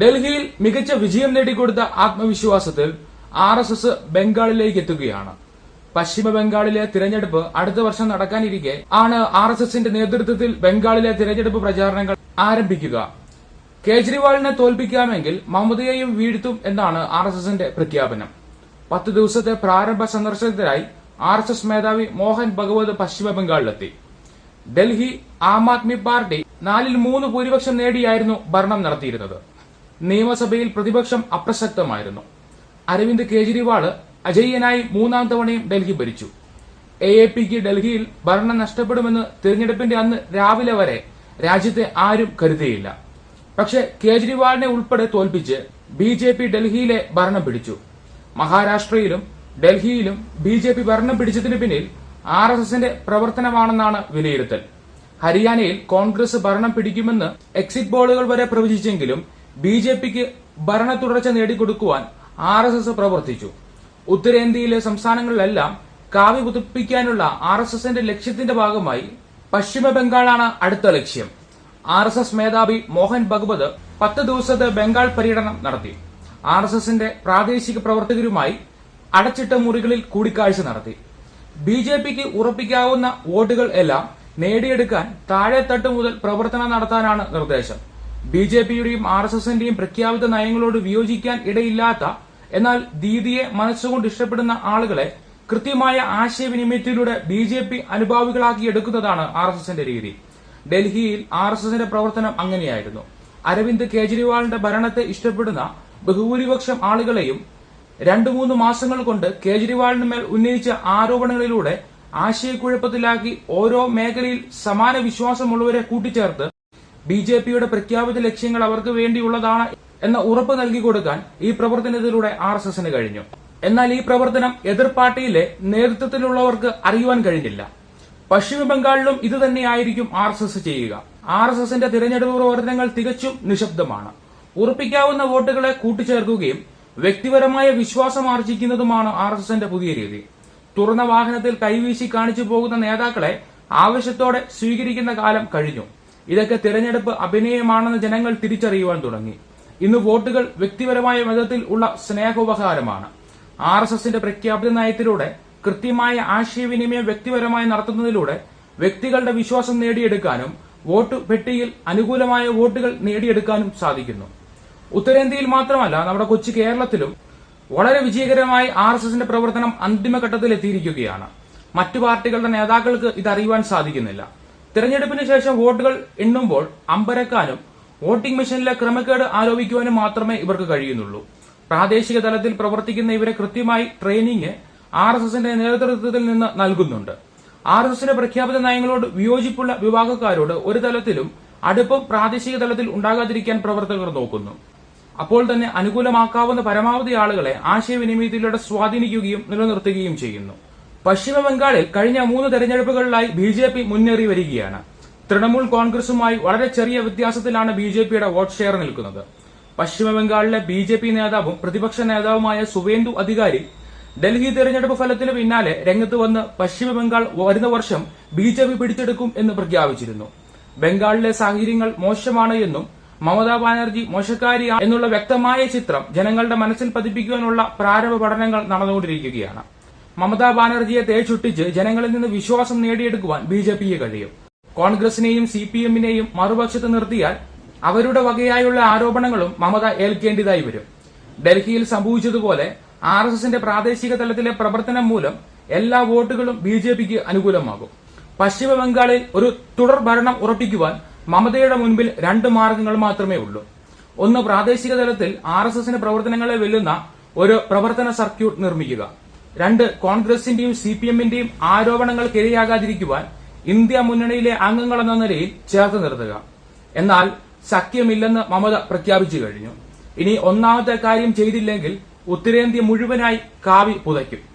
ഡൽഹിയിൽ മികച്ച വിജയം നേടിക്കൊടുത്ത ആത്മവിശ്വാസത്തിൽ ആർ എസ് എസ് ബംഗാളിലേക്ക് എത്തുകയാണ്. പശ്ചിമ ബംഗാളിലെ തിരഞ്ഞെടുപ്പ് അടുത്ത വർഷം നടക്കാനിരിക്കെ ആണ് ആർ എസ് എസിന്റെ നേതൃത്വത്തിൽ ബംഗാളിലെ തിരഞ്ഞെടുപ്പ് പ്രചാരണങ്ങൾ ആരംഭിക്കുക. കേജ്രിവാളിനെ തോൽപ്പിക്കാമെങ്കിൽ മമതയെയും വീഴ്ത്തും എന്നാണ് ആർ എസ് എസിന്റെ പ്രഖ്യാപനം. പത്ത് ദിവസത്തെ പ്രാരംഭ സന്ദർശനത്തിനായി ആർ എസ് എസ് മേധാവി മോഹൻ ഭഗവത് പശ്ചിമ ബംഗാളിലെത്തി. ഡൽഹി ആം ആദ്മി പാർട്ടി നാലിൽ മൂന്ന് ഭൂരിപക്ഷം നേടിയായിരുന്നു ഭരണം നടത്തിയിരുന്നത്. നിയമസഭയിൽ പ്രതിപക്ഷം അപ്രസക്തമായിരുന്നു. അരവിന്ദ് കെജ്രിവാൾ അജയ്യനായി മൂന്നാം തവണയും ഡൽഹി ഭരിച്ചു. എ എ പിക്ക് ഡൽഹിയിൽ ഭരണം നഷ്ടപ്പെടുമെന്ന് തിരഞ്ഞെടുപ്പിന്റെ അന്ന് രാവിലെ വരെ രാജ്യത്തെ ആരും കരുതിയില്ല. പക്ഷെ കേജ്രിവാളിനെ ഉൾപ്പെടെ തോൽപ്പിച്ച് ബി ജെ പി ഡൽഹിയിലെ ഭരണം പിടിച്ചു. മഹാരാഷ്ട്രയിലും ഡൽഹിയിലും ബി ജെ പി ഭരണം പിടിച്ചതിന് പിന്നിൽ ആർ എസ് എസിന്റെ പ്രവർത്തനമാണെന്നാണ് വിലയിരുത്തൽ. ഹരിയാനയിൽ കോൺഗ്രസ് ഭരണം പിടിക്കുമെന്ന് എക്സിറ്റ് പോളുകൾ വരെ പ്രവചിച്ചെങ്കിലും ബി ജെ പിക്ക് ഭരണ തുടർച്ച നേടിക്കൊടുക്കുവാൻ ആർ എസ് എസ് പ്രവർത്തിച്ചു. ഉത്തരേന്ത്യയിലെ സംസ്ഥാനങ്ങളിലെല്ലാം കാവ്യ പുതുപ്പിക്കാനുള്ള ആർ എസ് എസിന്റെ ലക്ഷ്യത്തിന്റെ ഭാഗമായി പശ്ചിമ ബംഗാളാണ് അടുത്ത ലക്ഷ്യം. ആർ എസ് എസ് മേധാവി മോഹൻ ഭഗവത് പത്ത് ദിവസത്തെ ബംഗാൾ പര്യടനം നടത്തി. ആർ എസ് എസിന്റെ പ്രാദേശിക പ്രവർത്തകരുമായി അടച്ചിട്ട മുറികളിൽ കൂടിക്കാഴ്ച നടത്തി. ബി ജെ പിക്ക് ഉറപ്പിക്കാവുന്ന വോട്ടുകൾ എല്ലാം നേടിയെടുക്കാൻ താഴെത്തട്ട് മുതൽ പ്രവർത്തനം നടത്താനാണ് നിർദ്ദേശം. ബി ജെ പിയുടെയും ആർ എസ് എസിന്റെയും പ്രഖ്യാപിത നയങ്ങളോട് വിയോജിക്കാൻ ഇടയില്ലാത്ത എന്നാൽ ദീദിയെ മനസ്സുകൊണ്ട് ഇഷ്ടപ്പെടുന്ന ആളുകളെ കൃത്യമായ ആശയവിനിമയത്തിലൂടെ ബി ജെ പി അനുഭാവികളാക്കി എടുക്കുന്നതാണ് ആർ എസ് എസിന്റെ രീതി. ഡൽഹിയിൽ ആർ എസ് എസിന്റെ പ്രവർത്തനം അങ്ങനെയായിരുന്നു. അരവിന്ദ് കേജ്രിവാളിന്റെ ഭരണത്തെ ഇഷ്ടപ്പെടുന്ന ബഹുഭൂരിപക്ഷം ആളുകളെയും രണ്ടു മൂന്ന് മാസങ്ങൾ കൊണ്ട് കേജ്രിവാളിന് മേൽ ഉന്നയിച്ച ആരോപണങ്ങളിലൂടെ ആശയക്കുഴപ്പത്തിലാക്കി ഓരോ മേഖലയിൽ സമാന വിശ്വാസമുള്ളവരെ കൂട്ടിച്ചേർത്ത് ബി ജെ പിയുടെ പ്രഖ്യാപിത ലക്ഷ്യങ്ങൾ അവർക്ക് വേണ്ടിയുള്ളതാണ് എന്ന ഉറപ്പ് നൽകി കൊടുക്കാൻ ഈ പ്രവർത്തനത്തിലൂടെ ആർ എസ് എസിന് കഴിഞ്ഞു. എന്നാൽ ഈ പ്രവർത്തനം എതിർ പാർട്ടിയിലെ നേതൃത്വത്തിലുള്ളവർക്ക് അറിയുവാൻ കഴിഞ്ഞില്ല. പശ്ചിമ ബംഗാളിലും ഇത് തന്നെയായിരിക്കും ആർ എസ് എസ് ചെയ്യുക. ആർ എസ് എസിന്റെ തിരഞ്ഞെടുപ്പ് പ്രവർത്തനങ്ങൾ തികച്ചും നിശബ്ദമാണ്. ഉറപ്പിക്കാവുന്ന വോട്ടുകളെ കൂട്ടിച്ചേർക്കുകയും വ്യക്തിപരമായ വിശ്വാസം ആർജിക്കുന്നതുമാണ് ആർ എസ് എസിന്റെ പുതിയ രീതി. തുറന്ന വാഹനത്തിൽ കൈവീശി കാണിച്ചു പോകുന്ന നേതാക്കളെ ആവശ്യത്തോടെ സ്വീകരിക്കുന്ന കാലം കഴിഞ്ഞു. ഇതൊക്കെ തെരഞ്ഞെടുപ്പ് അഭിനയമാണെന്ന് ജനങ്ങൾ തിരിച്ചറിയുവാൻ തുടങ്ങി. ഇന്ന് വോട്ടുകൾ വ്യക്തിപരമായ വിധത്തിൽ ഉള്ള സ്നേഹോപഹാരമാണ്. ആർ എസ് എസിന്റെ പ്രഖ്യാപിത നയത്തിലൂടെ കൃത്യമായ ആശയവിനിമയം വ്യക്തിപരമായി നടത്തുന്നതിലൂടെ വ്യക്തികളുടെ വിശ്വാസം നേടിയെടുക്കാനും വോട്ട് പെട്ടിയിൽ അനുകൂലമായ വോട്ടുകൾ നേടിയെടുക്കാനും സാധിക്കുന്നു. ഉത്തരേന്ത്യയിൽ മാത്രമല്ല നമ്മുടെ കൊച്ചു കേരളത്തിലും വളരെ വിജയകരമായി ആർ എസ് എസിന്റെ പ്രവർത്തനം അന്തിമഘട്ടത്തിൽ എത്തിയിരിക്കുകയാണ് മറ്റു പാർട്ടികളുടെ നേതാക്കൾക്ക് ഇത് അറിയുവാൻ സാധിക്കുന്നില്ല. തിരഞ്ഞെടുപ്പിന് ശേഷം വോട്ടുകൾ എണ്ണുമ്പോൾ അമ്പരക്കാനും വോട്ടിംഗ് മെഷീനിലെ ക്രമക്കേട് ആരോപിക്കുവാനും മാത്രമേ ഇവർക്ക് കഴിയുന്നുള്ളൂ. പ്രാദേശിക തലത്തിൽ പ്രവർത്തിക്കുന്ന ഇവരെ കൃത്യമായി ട്രെയിനിങ് ആർ എസ് എസിന്റെ നേതൃത്വത്തിൽ നിന്ന് നൽകുന്നുണ്ട്. ആർ എസ് എസിന്റെ പ്രഖ്യാപിത നയങ്ങളോട് വിയോജിപ്പുള്ള വിഭാഗക്കാരോട് ഒരു തലത്തിലും അടുപ്പം പ്രാദേശിക തലത്തിൽ ഉണ്ടാകാതിരിക്കാൻ പ്രവർത്തകർ നോക്കുന്നു. അപ്പോൾ തന്നെ അനുകൂലമാക്കാവുന്ന പരമാവധി ആളുകളെ ആശയവിനിമയത്തിലൂടെ സ്വാധീനിക്കുകയും നിലനിർത്തുകയും ചെയ്യുന്നു. പശ്ചിമ ബംഗാളിൽ കഴിഞ്ഞ മൂന്ന് തെരഞ്ഞെടുപ്പുകളിലായി ബി ജെ പി മുന്നേറി വരികയാണ്. തൃണമൂൽ കോൺഗ്രസുമായി വളരെ ചെറിയ വ്യത്യാസത്തിലാണ് ബി ജെ പിയുടെ വോട്ട് ഷെയർ നിൽക്കുന്നത്. പശ്ചിമ ബംഗാളിലെ ബി ജെ പി നേതാവും പ്രതിപക്ഷ നേതാവുമായ സുവേന്ദു അധികാരി ഡൽഹി തെരഞ്ഞെടുപ്പ് ഫലത്തിന് പിന്നാലെ രംഗത്ത് വന്ന് പശ്ചിമ ബംഗാൾ വരുന്ന വർഷം ബി ജെ പി പിടിച്ചെടുക്കും എന്ന് പ്രഖ്യാപിച്ചിരുന്നു. ബംഗാളിലെ സാഹചര്യങ്ങൾ മോശമാണ് എന്നും മമതാ ബാനർജി മോശക്കാരി എന്നുള്ള വ്യക്തമായ ചിത്രം ജനങ്ങളുടെ മനസ്സിൽ പതിപ്പിക്കുവാനുള്ള പ്രാരംഭ പഠനങ്ങൾ നടന്നുകൊണ്ടിരിക്കുകയാണ്. മമതാ ബാനർജിയെ തേച്ചൊട്ടിച്ച് ജനങ്ങളിൽ നിന്ന് വിശ്വാസം നേടിയെടുക്കുവാൻ ബി ജെ പിയെ കഴിയും. കോൺഗ്രസിനെയും സി പി എമ്മിനെയും മറുപക്ഷത്ത് നിർത്തിയാൽ അവരുടെ വകയായുള്ള ആരോപണങ്ങളും മമത ഏൽക്കേണ്ടതായി വരും. ഡൽഹിയിൽ സംഭവിച്ചതുപോലെ ആർ എസ് എസിന്റെ പ്രാദേശിക തലത്തിലെ പ്രവർത്തനം മൂലം എല്ലാ വോട്ടുകളും ബി ജെ പിക്ക് അനുകൂലമാകും. പശ്ചിമബംഗാളിൽ ഒരു തുടർ ഭരണം ഉറപ്പിക്കുവാൻ മമതയുടെ മുൻപിൽ രണ്ട് മാർഗങ്ങൾ മാത്രമേ ഉള്ളൂ. ഒന്ന് പ്രാദേശിക തലത്തിൽ ആർ എസ് എസിന്റെ പ്രവർത്തനങ്ങളെ വെല്ലുന്ന ഒരു പ്രവർത്തന സർക്യൂട്ട് നിർമ്മിക്കുക. രണ്ട് കോൺഗ്രസിന്റെയും സി പി എമ്മിന്റെയും ആരോപണങ്ങൾക്കിരയാകാതിരിക്കുവാൻ ഇന്ത്യ മുന്നണിയിലെ അംഗങ്ങളെന്ന നിലയിൽ ചേർത്ത് നിർത്തുക. എന്നാൽ സഖ്യമില്ലെന്ന് മമത പ്രഖ്യാപിച്ചു കഴിഞ്ഞു. ഇനി ഒന്നാമത്തെ കാര്യം ചെയ്തില്ലെങ്കിൽ ഉത്തരേന്ത്യ മുഴുവനായി കാവി പുതയ്ക്കും.